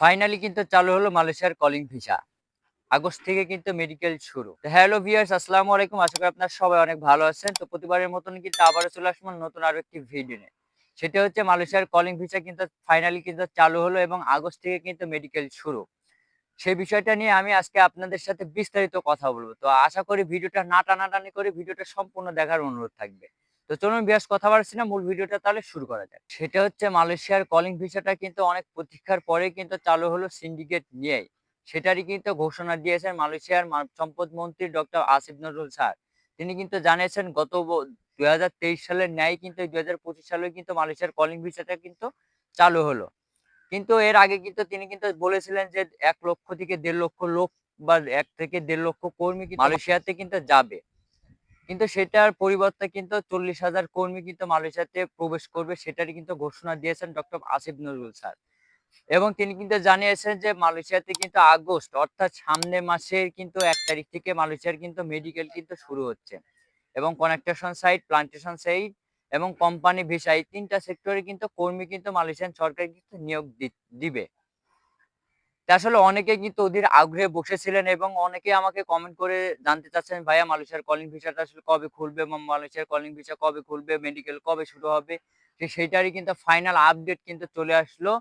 Finally কিন্তু চালু হলো মালয়েশিয়ার কলিং ভিসা আগস্ট থেকে কিন্তু মেডিকেল শুরু। হ্যালো ভিউয়ার্স আসসালামু আলাইকুম। আশা করি আপনারা সবাই অনেক ভালো আছেন। তো প্রতিবারের মতন কিন্তু আবারও চলে আসলাম নতুন আরও একটি ভিডিও নিয়ে। সেটা হচ্ছে মালয়েশিয়ার কলিং ভিসা কিন্তু ফাইনালি কিন্তু চালু হলো এবং আগস্ট থেকে কিন্তু মেডিকেল শুরু। সেই বিষয়টা নিয়ে আমি আজকে আপনাদের সাথে বিস্তারিত কথা বলব। তো আশা করি ভিডিওটা না টানাটানি করে ভিডিওটা সম্পূর্ণ দেখার অনুরোধ থাকবে। তো চলুন বিয়াস কথা বাড়ছি না মূল ভিডিওটা তাহলে শুরু করা যাক। সেটা হচ্ছে মালয়েশিয়ার কলিং ভিসাটা কিন্তু অনেক প্রতীক্ষার পরে কিন্তু চালু হলো সিন্ডিকেট নিয়েই। সেটারই কিন্তু ঘোষণা দিয়েছেন মালয়েশিয়ার সম্পদ মন্ত্রী ডক্টর আসিফ নজরুল স্যার। তিনি কিন্তু জানিয়েছেন গত দুই হাজার তেইশ সালের ন্যায় কিন্তু দুই হাজার পঁচিশ সালে কিন্তু মালয়েশিয়ার কলিং ভিসাটা কিন্তু চালু হলো। কিন্তু এর আগে কিন্তু তিনি কিন্তু বলেছিলেন যে এক লক্ষ থেকে দেড় লক্ষ লোক বা এক থেকে দেড় লক্ষ কর্মী কিন্তু মালয়েশিয়াতে কিন্তু যাবে। কিন্তু সেটার পরিবর্তে কিন্তু চল্লিশ হাজার কর্মী কিন্তু মালয়েশিয়াতে প্রবেশ করবে সেটারই কিন্তু ঘোষণা দিয়েছেন ডক্টর আসিফ নজরুল স্যার। এবং তিনি কিন্তু জানিয়েছেন যে মালয়েশিয়াতে কিন্তু আগস্ট, অর্থাৎ সামনে মাসের কিন্তু এক তারিখ থেকে মালয়েশিয়ার কিন্তু মেডিকেল কিন্তু শুরু হচ্ছে। এবং কনেকটেশন সাইট, প্লান্টেশন সাইট এবং কোম্পানি ভিসা এই তিনটা সেক্টরে কিন্তু কর্মী কিন্তু মালয়েশিয়ান সরকার কিন্তু নিয়োগ দিবে। আসলে অনেকে কিন্তু ওদের আগ্রহে বসেছিলেন এবং অনেকে আমাকে কমেন্ট করে জানতে চাচ্ছেন, ভাইয়া মালয়েশিয়ার কলিং ভিসাটা আসলে কবে খুলবে এবং মালয়েশিয়ার কলিং ভিসা কবে খুলবে মেডিকেল কবে শুরু হবে? সেইটারই কিন্তু ফাইনাল আপডেট কিন্তু চলে আসলো।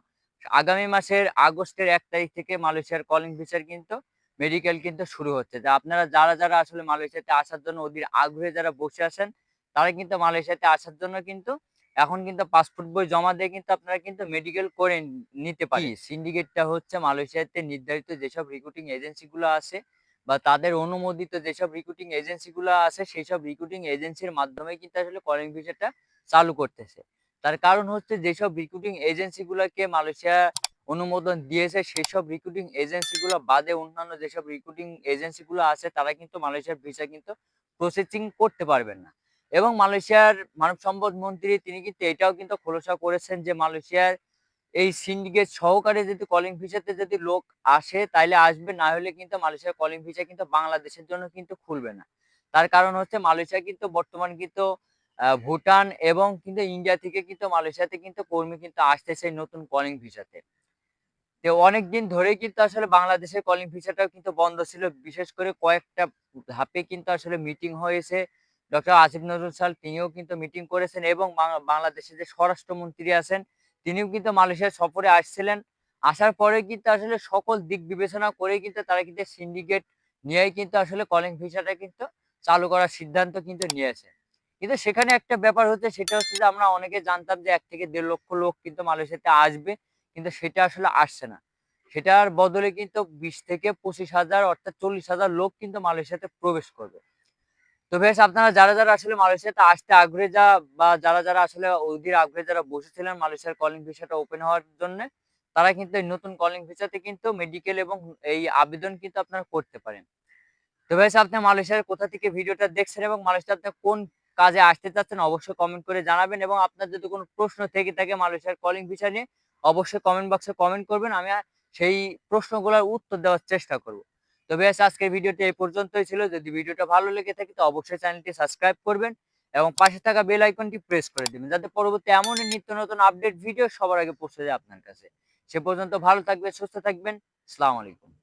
আগামী মাসের আগস্টের এক তারিখ থেকে মালয়েশিয়ার কলিং ভিসার কিন্তু মেডিকেল কিন্তু শুরু হচ্ছে। যা আপনারা যারা যারা আসলে মালয়েশিয়াতে আসার জন্য ওদের আগ্রহে যারা বসে আছেন, তারা কিন্তু মালয়েশিয়াতে আসার জন্য কিন্তু এখন কিন্তু পাসপোর্ট বই জমা দিয়ে কিন্তু আপনারা কিন্তু মেডিকেল করে নিতে পারেন। সিন্ডিকেটটা হচ্ছে মালয়েশিয়াতে নির্ধারিত যেসব রিক্রুটিং এজেন্সি গুলো আছে বা তাদের অনুমোদিত যেসব রিক্রুটিং এজেন্সি গুলো আছে সেই সব রিক্রুটিং এজেন্সির মাধ্যমে কিন্তু আসলে কলিং ভিসাটা চালু করতেছে। তার কারণ হচ্ছে যেসব রিক্রুটিং এজেন্সি গুলোকে মালয়েশিয়া অনুমোদন দিয়েছে সেই সব রিক্রুটিং এজেন্সি গুলো বাদে অন্যান্য যেসব রিক্রুটিং এজেন্সি গুলো আছে তারা কিন্তু মালয়েশিয়ার ভিসা কিন্তু প্রসেসিং করতে পারবেন না। এবং মালয়েশিয়ার মানব সম্পদ মন্ত্রী তিনি কিন্তু এটাও কিন্তু খোলসা করেছেন যে মালয়েশিয়ার এই সিন্ডিকেট সহকারে যদি কলিং ভিসাতে যদি লোক আসে তাইলে আসবে, না হলে কিন্তু মালয়েশিয়ার কলিং ভিসা কিন্তু বাংলাদেশের জন্য কিন্তু খুলবে না। তার কারণ হচ্ছে মালয়েশিয়া কিন্তু বর্তমান কিন্তু ভুটান এবং কিন্তু ইন্ডিয়া থেকে কিন্তু মালয়েশিয়াতে কিন্তু কর্মী কিন্তু আসতেছে নতুন কলিং ভিসাতে তো। অনেকদিন ধরেই কিন্তু আসলে বাংলাদেশের কলিং ভিসাটাও কিন্তু বন্ধ ছিল। বিশেষ করে কয়েকটা ধাপে কিন্তু আসলে মিটিং হয়েছে। ডক্টর আসিফ নজরুল সাল তিনিও কিন্তু মিটিং করেছেন এবং বাংলাদেশের যে স্বরাষ্ট্রমন্ত্রী আছেন, তিনিও কিন্তু মালয়েশিয়া সফরে আসছিলেন। আসার পরে কিন্তু আসলে সকল দিক বিবেচনা করে কিন্তু তারা কিন্তু সিন্ডিকেট নিয়েই কিন্তু আসলে কলিং ভিসাটা কিন্তু চালু করার সিদ্ধান্ত কিন্তু নিয়েছে। কিন্তু সেখানে একটা ব্যাপার হচ্ছে, সেটা হচ্ছে যে আমরা অনেকে জানতাম যে এক থেকে দেড় লক্ষ লোক কিন্তু মালয়েশিয়াতে আসবে, কিন্তু সেটা আসলে আসছে না। সেটার বদলে কিন্তু বিশ থেকে পঁচিশ হাজার অর্থাৎ চল্লিশ হাজার লোক কিন্তু মালয়েশিয়াতে প্রবেশ করবে। তো বেশ, আপনারা যারা যারা আসলে মালয়েশিয়াতে আসতে আগ্রহে যা বা যারা যারা আসলে ওদের আগ্রহে যারা বসেছিলেন মালয়েশিয়ার কলিং ভিসাটা ওপেন হওয়ার জন্য, তারা কিন্তু এই নতুন কলিং ভিসাতে কিন্তু মেডিকেল এবং এই আবেদন কিন্তু আপনারা করতে পারেন। তো বেশ, আপনি মালয়েশিয়ার কোথা থেকে ভিডিওটা দেখছেন এবং মালয়েশিয়াতে কোন কাজে আসতে চাচ্ছেন অবশ্যই কমেন্ট করে জানাবেন এবং আপনার যদি কোনো প্রশ্ন থেকে থাকে মালয়েশিয়ার কলিং ভিসা নিয়ে, অবশ্যই কমেন্ট বক্সে কমেন্ট করবেন, আমি সেই প্রশ্নগুলোর উত্তর দেওয়ার চেষ্টা করব। তো বেশ, আজকের ভিডিওটি এই পর্যন্তই ছিল। যদি ভিডিওটা ভালো লেগে থাকে, তো অবশ্যই চ্যানেলটি সাবস্ক্রাইব করবেন এবং পাশে থাকা বেল আইকনটি প্রেস করে দিবেন, যাতে পরবর্তী এমনই নিত্য নতুন আপডেট ভিডিও সবার আগে পৌঁছে যায় আপনার কাছে। সে পর্যন্ত ভালো থাকবেন, সুস্থ থাকবেন। আসসালামু আলাইকুম।